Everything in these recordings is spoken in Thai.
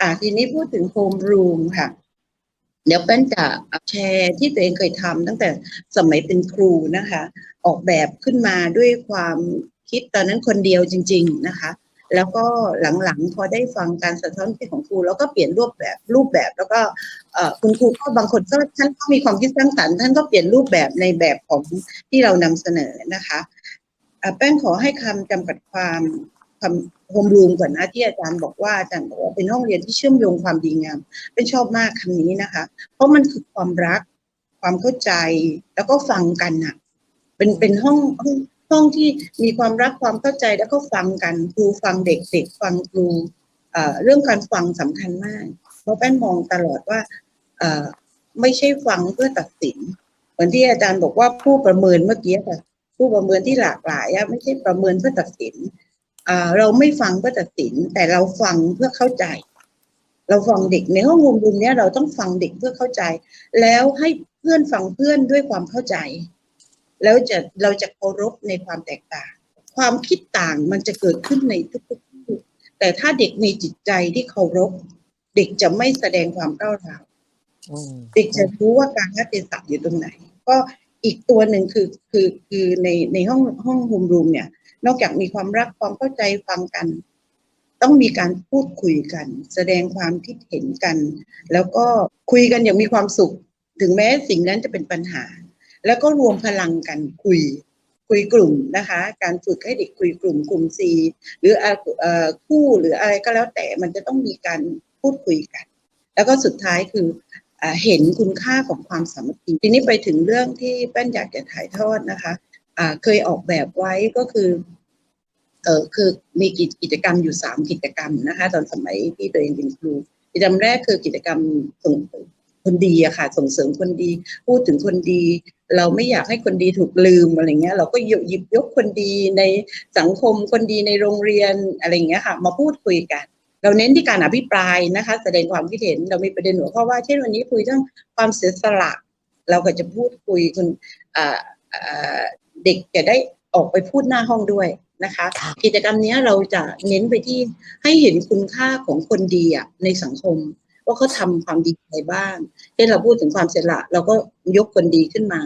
อ่าทีนี้พูดถึงโฮมรูมค่ะ เดี๋ยวเป็นจะแชร์ที่ตัวเองเคยทำตั้งแต่สมัยเป็นครูนะคะ ออกแบบขึ้นมาด้วยความคิดตอนนั้นคนเดียวจริง ๆนะคะ แล้วก็หลังๆ พอได้ฟังการสะท้อนคิดของครู แล้วก็เปลี่ยนรูปแบบรูปแบบ แล้วก็คุณครูก็บางคนก็ท่านก็มีความคิดสร้างสรรค์ท่านก็เปลี่ยนรูปแบบในแบบของที่เรานำเสนอนะคะอะแป้งขอให้คำจำกัดความ คำโฮมรูมก่อนนะที่อาจารย์บอกว่าอาจารย์บอกว่าเป็นห้องเรียนที่เชื่อมโยงความดีงาม เป็นชอบมากคำนี้นะคะ เพราะมันคือความรัก ความเข้าใจแล้วก็ฟังกันน่ะเป็นเป็นห้องห้องห้องที่มีความรักความเข้าใจแล้วก็ฟังกันครูฟังเด็กเด็กฟังครูเรื่องการฟังสำคัญมากเพราะแป้นมองตลอดว่าไม่ใช่ฟังเพื่อตัดสินเหมือนที่อาจารย์บอกว่าผู้ประเมินเมื่อกี้ค่ะผู้ประเมินที่หลากหลายไม่ใช่ประเมินเพื่อตัดสิน เราไม่ฟังเพื่อตัดสิน แต่เราฟังเพื่อเข้าใจ เราฟังเด็กในห้องรวมรุมเนี้ยเราต้องฟังเด็กเพื่อเข้าใจ แล้วให้เพื่อนฟังเพื่อนด้วยความเข้าใจ แล้วจะเราจะเคารพในความแตกต่าง ความคิดต่างมันจะเกิดขึ้นในทุกๆที่แต่ถ้าเด็กมีจิตใจที่เคารพ เด็กจะไม่แสดงความก้าวร้าวอืมเด็กจะรู้ว่าการรัเทศะอยู่ตรงไหน ก็อีกตัวหนึ่งคือคือคือในในห้องห้องโฮมรูมเนี่ย นอกจากมีความรักความเข้าใจฟังกัน ต้องมีการพูดคุยกัน แสดงความคิดเห็นกัน แล้วก็คุยกันอย่างมีความสุข ถึงแม้สิ่งนั้นจะเป็นปัญหา แล้วก็รวมพลังกันคุยคุยกลุ่มนะคะ การฝึกให้เด็กคุยกลุ่มกลุ่มซีหรือคู่หรืออะไรก็แล้วแต่มันจะต้องมีการพูดคุยกัน แล้วก็สุดท้ายคืออเห็นคุณค่าของความสามัคคีทีนี้ไปถึงเรื่องที่แป้นอยากจะถ่ายทอดนะคะ เคยออกแบบไว้ก็คือเออคือมีกิจกรรมอยู่สามกิจกรรมนะคะ ตอนสมัยที่ตัวเองเป็นครูกิจกรรมแรกคือกิจกรรมส่งคนดีอะค่ะ ส่งเสริมคนดี พูดถึงคนดี เราไม่อยากให้คนดีถูกลืมอะไรเงี้ย เราก็หยิบยกคนดีในสังคมคนดีในโรงเรียนอะไรเงี้ยค่ะ มาพูดคุยกัน เราเน้นที่การอภิปรายนะคะ แสดงความคิดเห็นเรามีประเด็นหัวข้อว่าเช่นวันนี้คุยเรื่องความเสียสละ เราก็จะพูดคุยคุณอ่าอ่า เด็กจะได้ออกไปพูดหน้าห้องด้วยนะคะครับกิจกรรมเนี้ยเราจะเน้นไปที่ให้เห็นคุณค่าของคนดีอะในสังคม ว่าเขาทำความดีอะไรบ้างเช่นเราพูดถึงความเสียสละเราก็ยกคนดีขึ้นมา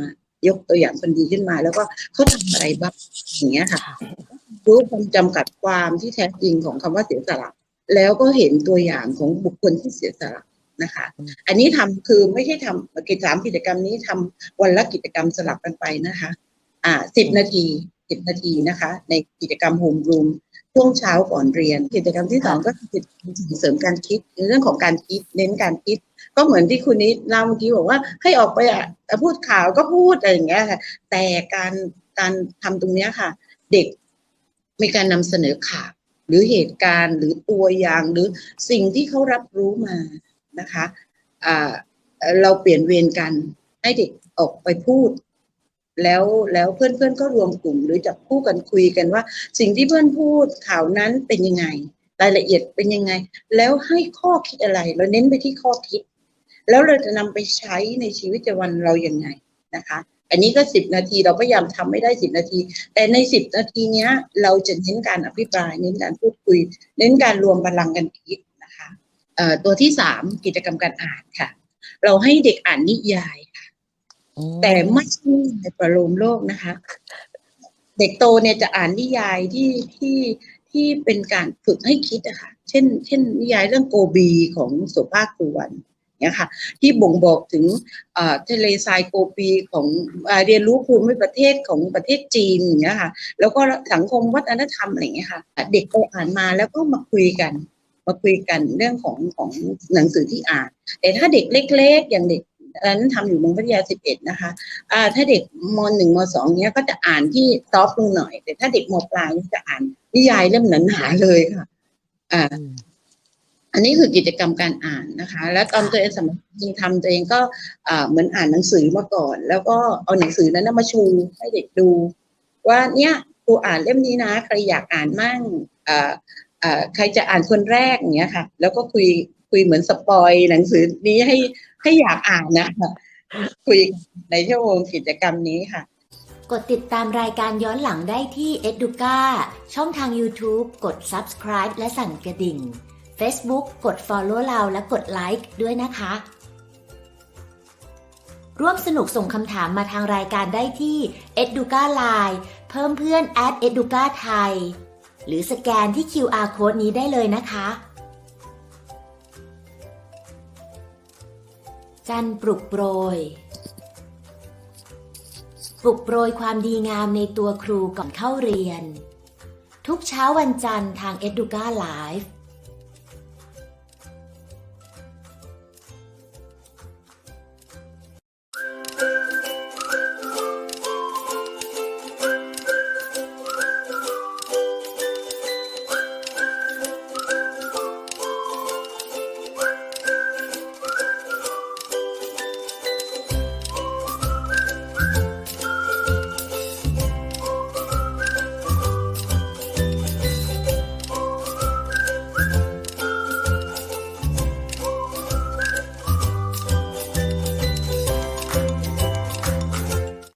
ยกตัวอย่างคนดีขึ้นมา แล้วก็เขาทำอะไรบ้างอย่างเงี้ยค่ะ รู้ความจำกัดความที่แท้จริงของคำว่าเสียสละ แล้วก็เห็นตัวอย่างของบุคคลที่เสียสละนะคะอืมอันนี้ทำคือไม่ใช่ทำกิจกรรมกิจกรรมนี้ทำวันละกิจกรรมสลับกันไปนะคะ อ่าสิบนาทีสิบนาทีนะคะ ในกิจกรรมโฮมรูมช่วงเช้าก่อนเรียน กิจกรรมที่สองก็คือกิจกรรมส่งเสริมการคิดในเรื่องของการคิดเน้นการคิด ก็เหมือนที่คุณนิดเล่าเมื่อกี้บอกว่าให้ออกไปอะพูดข่าวก็พูดอะไรอย่างเงี้ยค่ะ แต่การการทำตรงเนี้ยค่ะ เด็กมีการนำเสนอข่าวหรือเหตุการณ์หรือตัวอย่างหรือสิ่งที่เขารับรู้มานะคะอ่าเอ่อเราเปลี่ยนเวรกันให้เด็กออกไปพูด แล้วแล้วเพื่อนเพื่อนๆก็รวมกลุ่ม หรือจับคู่กันคุยกันว่า สิ่งที่เพื่อนพูดข่าวนั้นเป็นยังไง รายละเอียดเป็นยังไง แล้วให้ข้อคิดอะไร เราเน้นไปที่ข้อคิด แล้วเราจะนำไปใช้ในชีวิตประจำวันเรายังไงนะคะ อันนี้ก็สิบนาทีเราพยายามทำไม่ได้สิบนาที แต่ในสิบนาทีเนี้ย เราจะเน้นการอภิปราย เน้นการพูดคุย เน้นการรวมพลังกันคิดนะคะตัวที่สามกิจกรรมการอ่านค่ะ เราให้เด็กอ่านนิยาย แต่ไม่ใช่ในประโลมโลกนะคะ เด็กโตเนี่ยจะอ่านนิยายที่ที่ที่เป็นการฝึกให้คิดอะค่ะ เช่น เช่น นิยายเรื่องโกบีของโสภาคสุวรรณเนี่ยค่ะ ที่บ่งบอกถึงทะเลทรายโกบีของอเรียนรู้ภูมิประเทศของประเทศจีนอย่างเงี้ยค่ะ แล้วก็สังคมวัฒนธรรมอะไรเงี้ยค่ะ เด็กไปอ่านมาแล้วก็มาคุยกัน มาคุยกันเรื่องของของหนังสือที่อ่าน แต่ถ้าเด็กเล็ก ๆ อย่างเด็ก นั้นทำอยู่โรงพัทยาสิบเอ็ดนะคะอ่าถ้าเด็กมหนึ่งมสองเนี้ยก็จะอ่านที่ซอฟต์ลงหน่อย แต่ถ้าเด็กมปลายนี่จะอ่านนิยายเล่มหนาๆเลยค่ะอ่าอันนี้คือกิจกรรมการอ่านนะคะ แล้วตอนตัวเองสมัยจริงทำตัวเองก็เหมือนอ่านหนังสือมาก่อน แล้วก็เอาหนังสือนั้นมาชูให้เด็กดู ว่าเนี่ยครูอ่านเล่มนี้นะ ใครอยากอ่านมั่งใครจะอ่านคนแรกอย่างเงี้ยค่ะ แล้วก็คุย คุยเหมือนสปอยหนังสือนี้ให้ให้อยากอ่านนะคะคุยในชั่วโมงกิจกรรมนี้ค่ะ กดติดตามรายการย้อนหลังได้ที่ Educa ช่องทาง YouTube กด subscribe และสั่นกระดิ่ง Facebook กด Follow เราและกดไลค์ด้วยนะคะ ร่วมสนุกส่งคำถามมาทางรายการได้ที่ Educa Line เพิ่มเพื่อน at Educa ไทยหรือสแกนที่ QR Code นี้ได้เลยนะคะ จันทร์ปลุกโปรย ปลุกโปรยความดีงามในตัวครูก่อนเข้าเรียน ทุกเช้าวันจันทร์ทาง Educa Live